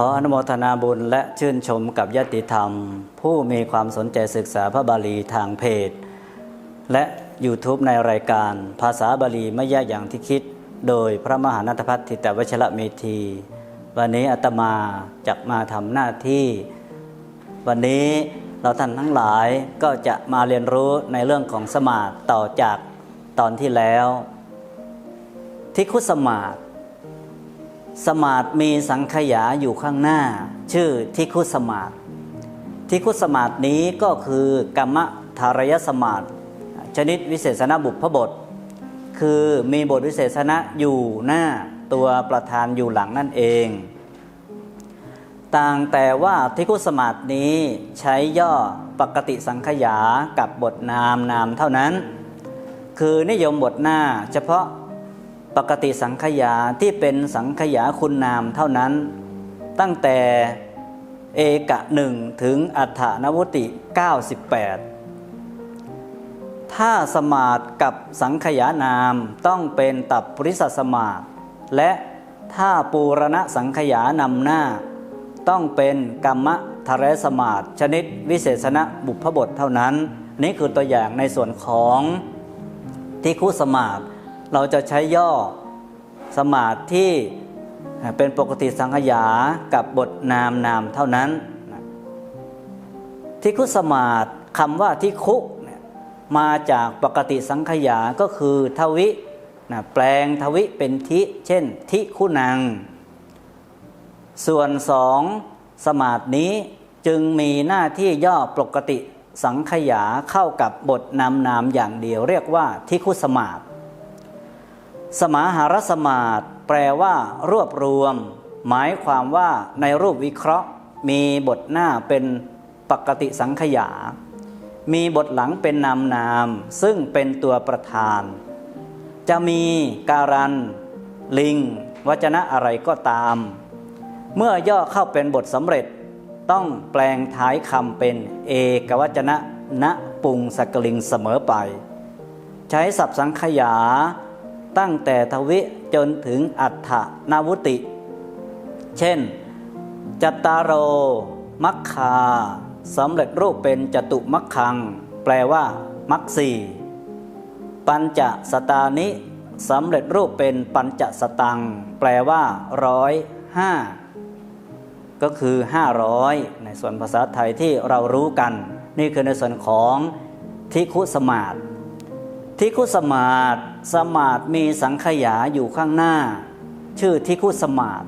ขออนุโมทนาบุญและชื่นชมกับยติธรรม ผู้มีความสนใจศึกษาพระบาลีทางเพจ และ YouTube ในรายการภาษาบาลีไม่ยากอย่างที่คิด โดยพระมหานัทพัฒน์ธิตวชระเมธี วันนี้อาตมาจะมาทำหน้าที่ วันนี้เราท่านทั้งหลายก็จะมาเรียนรู้ในเรื่องของสมาธิต่อจากตอนที่แล้ว ทิคุสมาธิ สมาธิมีสังขยาอยู่ข้างหน้า ชื่อทิคุสมาธิทิคุสมาธินี้ก็คือกรรมธารยสมาธิชนิดวิเศษณบุพบท คือมีบทวิเศษณะอยู่หน้าตัวประธานอยู่หลังนั่นเอง ต่างแต่ว่าทิคุสมาธินี้ใช้ย่อปกติสังขยากับบทนามนามเท่านั้น คือนิยมบทหน้าเฉพาะ ปกติสังขยาที่เป็นสังขยาคุณนามเท่านั้น ตั้งแต่เอกะหนึ่งถึงอัฏฐานวุติ 98 ถ้าสมาธิกับสังขยานามต้องเป็นตับปริสสมาธิและถ้าปูรณะสังขยานำหน้า ต้องเป็นกรรมะทรสมาธิชนิดวิเศษณะบุพบทเท่านั้น นี่คือตัวอย่างในส่วนของที่คุสมาธิ เราจะใช้ย่อสมาธิที่เป็นปกติสังขยากับบทนามนามเท่านั้นที่คุสมาธิคำว่าที่คุมาจากปกติสังขยาก็คือทวินะแปลงทวิเป็นทิ เช่น ทิคุณัง ส่วนสองสมาธินี้จึงมีหน้าที่ย่อปกติสังขยาเข้ากับบทนามนามอย่างเดียว เรียกว่าทิคุสมาธิ สมาหารสมาธิแปลว่ารวบรวม หมายความว่าในรูปวิเคราะห์ มีบทหน้าเป็นปกติสังขยา มีบทหลังเป็นนามนาม ซึ่งเป็นตัวประธาน จะมีการัน ลิง วจนะอะไรก็ตาม เมื่อย่อเข้าเป็นบทสำเร็จ ต้องแปลงท้ายคำเป็นเอกวจนะณปุงสกลิงเสมอไป ใช้สับสังขยา ตั้งแต่ทวิจนถึงอัฏฐนาวุติ เช่น จัตตารโร มัคคาสำเร็จรูปเป็นจตุมัคคัง แปลว่า มัคสีปัญจสตานิสำเร็จรูปเป็นปัญจสตัง แปลว่าร้อยห้าก็คือห้าร้อยในส่วนภาษาไทยที่เรารู้กัน นี่คือในส่วนของทิคุสมาธ ทิคุสมาตสมาตมีสังขยาอยู่ข้างหน้า ชื่อทิคุสมาต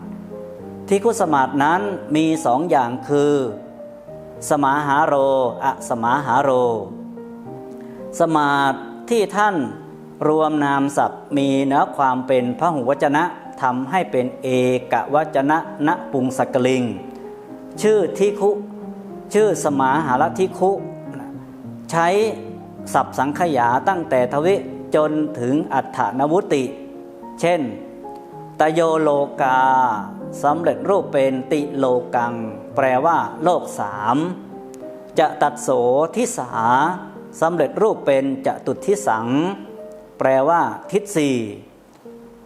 ทิคุสมาตนั้นมีสองอย่างคือ สมาหาโรอะสมาหาโร สมาตที่ท่านรวมนามศัพท์มีเนื้อความเป็นพระหุวจนะทำให้เป็นเอกวจนะณปุงสักลิง ชื่อทิคุ ชื่อสมาหารทิคุ ใช้ สับสังขยาตั้งแต่ทวิจนถึงอัฏฐนวุติ เช่น ตโยโลกาสำเร็จรูปเป็นติโลกัง แปลว่า โลกสามจะตัดโสทิสาสำเร็จรูปเป็นจะตุทิสัง แปลว่า ทิศสี่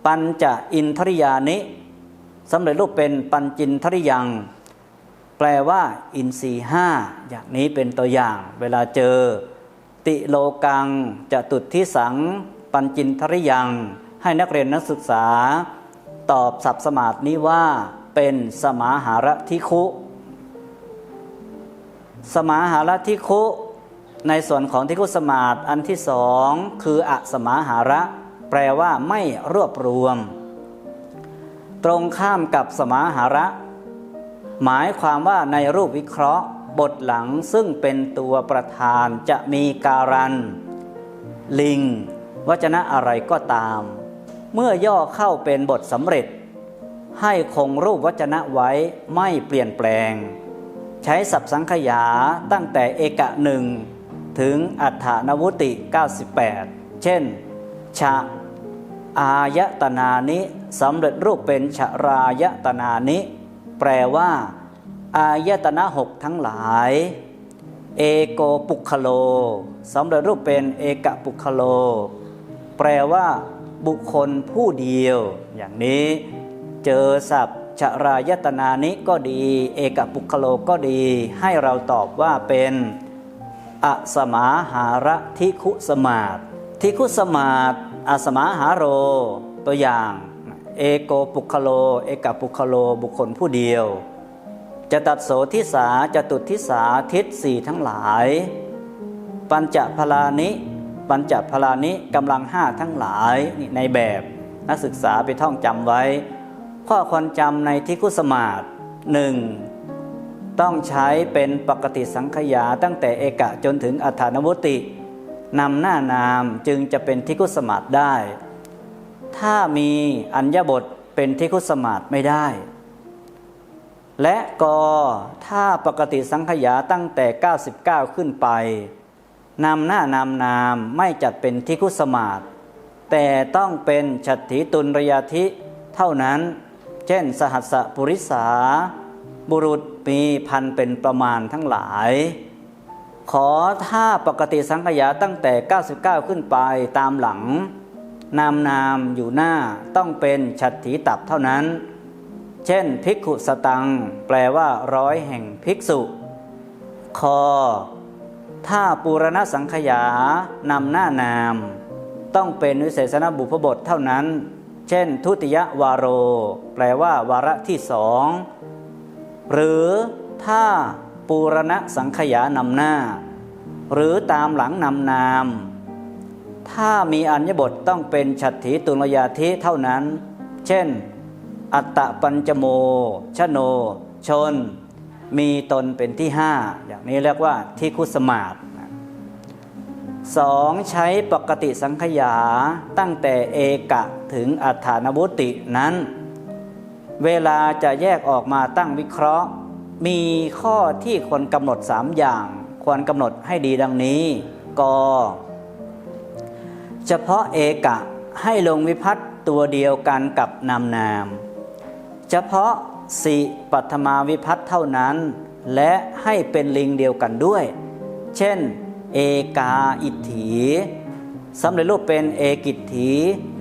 ปัญจะอินทริยานิสำเร็จรูปเป็นปัญจินทริยัง แปลว่า อินทรีห้าอย่างนี้เป็นตัวอย่าง เวลาเจอ ติโลกังจะตุดที่สัง ปัญจินทริยัง ให้นักเรียนนักศึกษา ตอบสับสมาธินี้ว่าเป็นสมาหารทิคุ สมาหารทิคุ ในส่วนของทิคุสมาธิอันที่สองคืออสมาหาระ แปลว่าไม่รวบรวม ตรงข้ามกับสมาหาระ หมายความว่าในรูปวิเคราะห์ บทหลังซึ่งเป็นตัวประธานจะมีการัน ลิง วจนะอะไรก็ตาม เมื่อย่อเข้าเป็นบทสำเร็จ ให้คงรูปวจนะไว้ไม่เปลี่ยนแปลง ใช้สับสังขยาตั้งแต่เอกะหนึ่งถึงอัฏฐานวุติ 98 เช่น ชะ อายตนานิสำเร็จรูปเป็นชรายตนานิ แปลว่า อายตนะหกทั้งหลาย เอโกปุคโลสำเร็จรูปเป็นเอกปุคโล แปลว่าบุคคลผู้เดียว อย่างนี้เจอศัพท์ชรายตนานิก็ดี เอกปุคโลก็ดี ให้เราตอบว่าเป็นอสมาหาระทิคุสมาตทิคุสมาตอสมาหาโร ตัวอย่าง เอโกปุคโล เอกปุคโล บุคคลผู้เดียว จะตัดโสทิสาจะตุทิสาทิศสี่ทั้งหลาย ปัญจพลานิปัญจพลานิกำลังห้าทั้งหลายในแบบนักศึกษาไปท่องจำไว้ ข้อควรจำในทิคุสมาตหนึ่งต้องใช้เป็นปกติสังขยาตั้งแต่เอกะจนถึงอัฐานวุตินำหน้านามจึงจะเป็นทิคุสมาตได้ ถ้ามีอัญญบทเป็นทิคุสมาตไม่ได้ และกถ้าปกติสังขยาตั้งแต่ 99 ขึ้นไปนำหน้านามนามไม่จัดเป็นทิคุสมาตแต่ต้องเป็นฉัตถีตุลระยาธิเท่านั้น เช่น สหัสสปุริสา บุรุษมีพันเป็นประมาณทั้งหลาย ขอถ้าปกติสังขยาตั้งแต่ 99 ขึ้นไปตามหลัง นามนามอยู่หน้าต้องเป็นฉัตถีตับเท่านั้น เช่น ภิกขุสตัง แปลว่า ร้อยแห่งภิกษุ คอ ถ้าปูรณสังขยานำหน้านาม ต้องเป็นวิเศษณบุพบทเท่านั้น เช่น ทุติยวาโร แปลว่า วาระที่สองหรือถ้าปูรณสังขยานำหน้า หรือตามหลังนำนาม ถ้ามีอัญญบทต้องเป็นฉัตถีตุลยาธิเท่านั้น เช่น อัตตะปัญจโม ชโน ชน มีตนเป็นที่ห้าอย่างนี้เรียกว่าที่คุสมาตสองใช้ปกติสังขยาตั้งแต่เอกะถึงอัฏฐานวุตินั้น เวลาจะแยกออกมาตั้งวิเคราะห์ มีข้อที่ควรกำหนดสามอย่าง ควรกำหนดให้ดีดังนี้กเฉพาะเอกะให้ลงวิพัตตัวเดียวกันกับนามนาม เฉพาะสิปัทมาวิพัตน์เท่านั้น และให้เป็นลิงเดียวกันด้วย เช่น เอกาอิทถีสำเร็จรูปเป็นเอกิทถี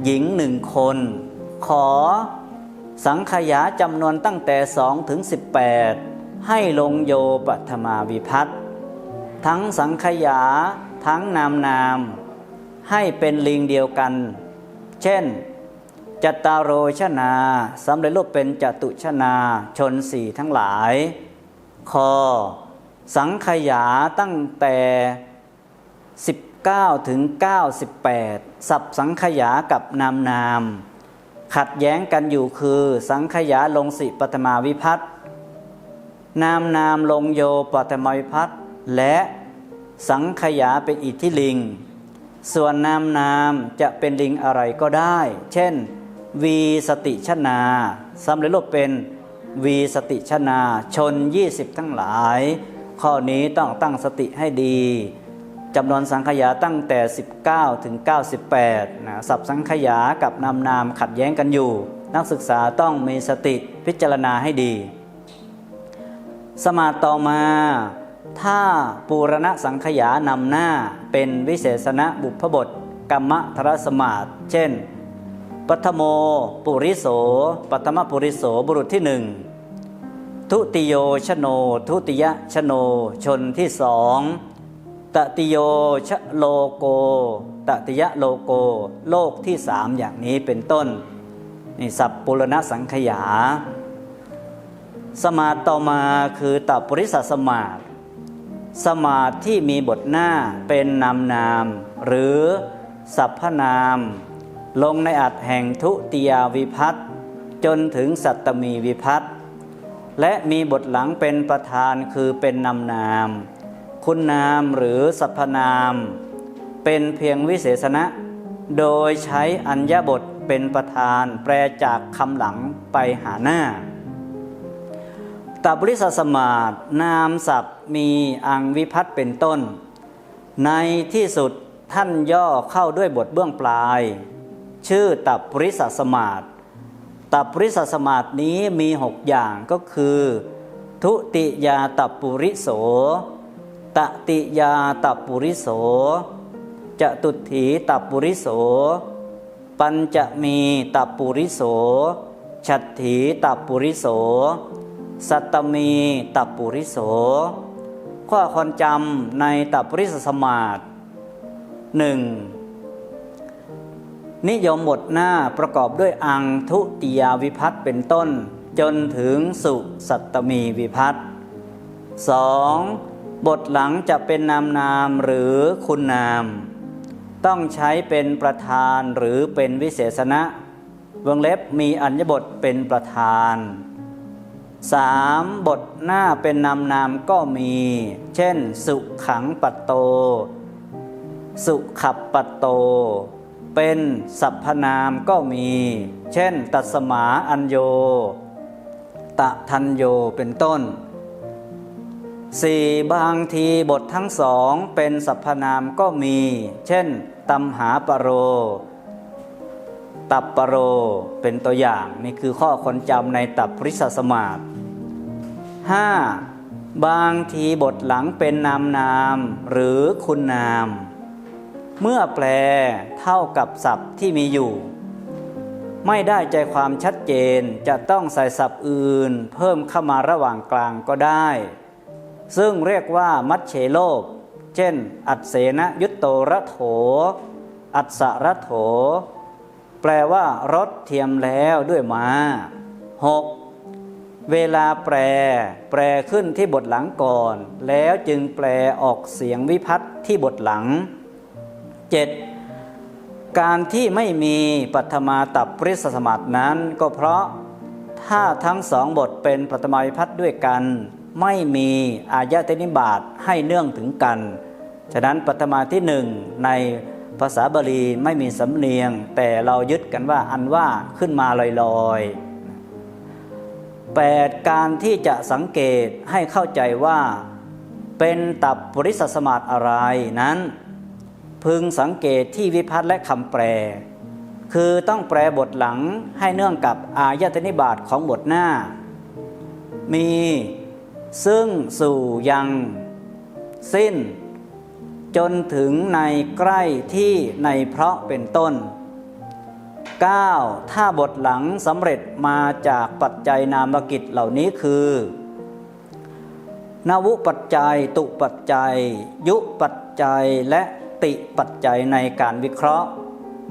หญิงหนึ่งคน ขอสังขยาจำนวนตั้งแต่สองถึงสิบแปดให้ลงโยปัทมาวิพัตน์ทั้งสังขยาทั้งนามนาม ให้เป็นลิงเดียวกัน เช่น จตารโรชนาสำเร็จรูปเป็นจตุชนาชนสี่ทั้งหลาย คอ สังขยาตั้งแต่ 19 ถึง 98 สับสังขยากับนามนาม ขัดแย้งกันอยู่คือ สังขยาลงสิปฐมาวิพัตนามนามลงโยปฐมาวิพัตและสังขยาเป็นอิทธิลิง ส่วนนามนามจะเป็นลิงอะไรก็ได้ เช่น วีสติชนาสำเร็จรูปเป็นวีสติชนาชน 20 ทั้งหลาย ข้อนี้ต้องตั้งสติให้ดีจำนวนสังขยาตั้งแต่ 19 ถึง 98นะสับสังขยากับนามนามขัดแย้งกันอยู่ นักศึกษาต้องมีสติพิจารณาให้ดี สมาต่อมา ถ้าปูรณะสังขยานำหน้าเป็นวิเศษณบุพบทกรรมทรสมาตเช่น ปัทโม ปุริโส ปัทมปุริโสบุรุษที่หนึ่งทุติโยชโน ทุติยชโน ชนที่สองตติโยชโลโก ตติยะโลโก โลกที่สามอย่างนี้เป็นต้นนี่สัพปุรณสังขยา สมาต่อมาคือตัปริสสมาตสมาที่มีบทหน้าเป็นนามนาม หรือสัพพนาม ลงในอัดแห่งทุติยาวิพัตจนถึงสัตตมีวิพัตและมีบทหลังเป็นประธานคือเป็นนามนาม คุณนามหรือสรรพนาม เป็นเพียงวิเศษณะ โดยใช้อัญญบทเป็นประธานแปลจากคำหลังไปหาหน้าตับริสสมาตนามศัพท์มีอังวิพัตเป็นต้น ในที่สุดท่านย่อเข้าด้วยบทเบื้องปลาย ชื่อตับปริสสมาตตับปริสสมาตนี้มีหกอย่างก็คือ ทุติยาตับปุริโสตติยาตับปุริโสจะตุถีตับปุริโส ปัญจะมีตับปุริโสฉัตถีตับปุริโส สัตตมีตับปุริโส ข้อความจำในตับปุริสสมาธิหนึ่ง นิยมบทหน้าประกอบด้วยอังทุติยาวิพัตเป็นต้น จนถึงสุสัตตมีวิพัตสองบทหลังจะเป็นนามนามหรือคุณนาม ต้องใช้เป็นประธานหรือเป็นวิเศษณะวงเล็บมีอัญญบทเป็นประธาน 3. บทหน้าเป็นนามนามก็มี เช่น สุขังปัตโต สุขับปัตโต เป็นสรรพนามก็มี เช่น ตัสมาอัญโย ตะทันโยเป็นต้น 4. บางทีบททั้งสองเป็นสรรพนามก็มี เช่นตัมหาปโร ตับปโรเป็นตัวอย่างนี่คือข้อคนจำในตับปริสสมาธิ 5. บางทีบทหลังเป็นนามนามหรือคุณนาม เมื่อแปลเท่ากับศัพท์ที่มีอยู่ ไม่ได้ใจความชัดเจนจะต้องใส่ศัพท์อื่น เพิ่มเข้ามาระหว่างกลางก็ได้ ซึ่งเรียกว่ามัชเชโลกเช่น อัดเสนยุตโตระโถ อัดสระโถ แปลว่ารถเทียมแล้วด้วยมา 6. เวลาแปล แปลขึ้นที่บทหลังก่อน แล้วจึงแปลออกเสียงวิพัตที่บทหลัง 7. การที่ไม่มีปัทมาตับปริสสมัตินั้น ก็เพราะถ้าทั้งสองบทเป็นปัทมาวิพัตน์ด้วยกัน ไม่มีอายตนิบาตให้เนื่องถึงกัน ฉะนั้นปัทมาที่หนึ่งในภาษาบาลีไม่มีสำเนียง แต่เรายึดกันว่าอันว่าขึ้นมาลอยๆ 8. การที่จะสังเกตให้เข้าใจว่าเป็นตับปริสสมาธิอะไรนั้น พึงสังเกตที่วิพัตน์และคำแปล คือต้องแปลบทหลังให้เนื่องกับอายตนิบาตของบทหน้า มี ซึ่งสู่ยัง สิ้น จนถึงในใกล้ที่ในเพราะเป็นต้น 9. ถ้าบทหลังสำเร็จมาจากปัจจัยนามกิจเหล่านี้คือ นวุปัจจัย ตุปัจจัย ยุปัจจัยและ ติปัจจัยในการวิเคราะห์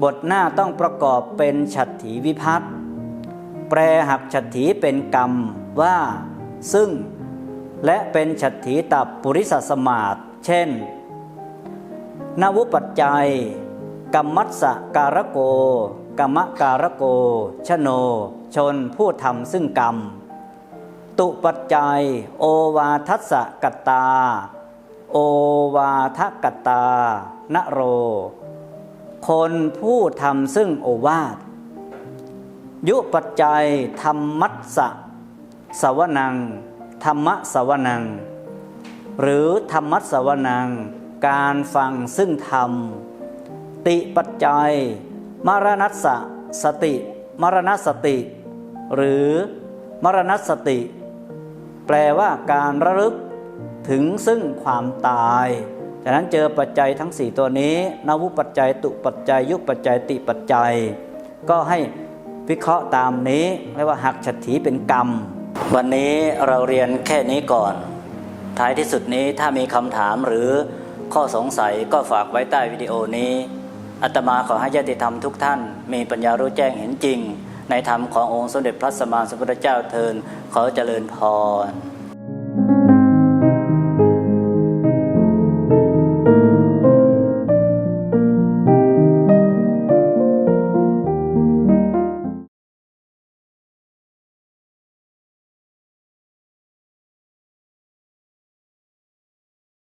บทหน้าต้องประกอบเป็นฉัตถีวิพัตแปลหักฉัตถีเป็นกรรมว่า ซึ่ง และเป็นฉัตถีตับปุริสสมาตเช่น นวุปัจจัย กรรมัสสการโก กรรมการโก ชโน ชนผู้ทำซึ่งกรรม ตุปัจจัย โอวาทัสสะกตตา โอวาทกตตา นโร คนผู้ทำซึ่งโอวาท ยุปัจจัยธรรมัสสะสวนัง ธรรมะสวนัง หรือธรรมัสวนัง การฟังซึ่งธรรม ติปัจจัย มรณัสสะสติ มรณสติ หรือมรณสติ แปลว่าการระลึก ถึงซึ่งความตายฉะนั้นเจอปัจจัยทั้ง 4 ตัวนี้นวุปัจจัย ตุปัจจัย ยุปัจจัย ติปัจจัย ก็ให้วิเคราะห์ตามนี้เรียกว่าหักฉัตถีเป็นกรรม วันนี้เราเรียนแค่นี้ก่อน ท้ายที่สุดนี้ถ้ามีคำถามหรือข้อสงสัยก็ฝากไว้ใต้วิดีโอนี้อาตมาขอให้ญาติธรรมทุกท่าน มีปัญญารู้แจ้งเห็นจริง ในธรรมขององค์สมเด็จพระสัมมาสัมพุทธเจ้าเทินขอเจริญพร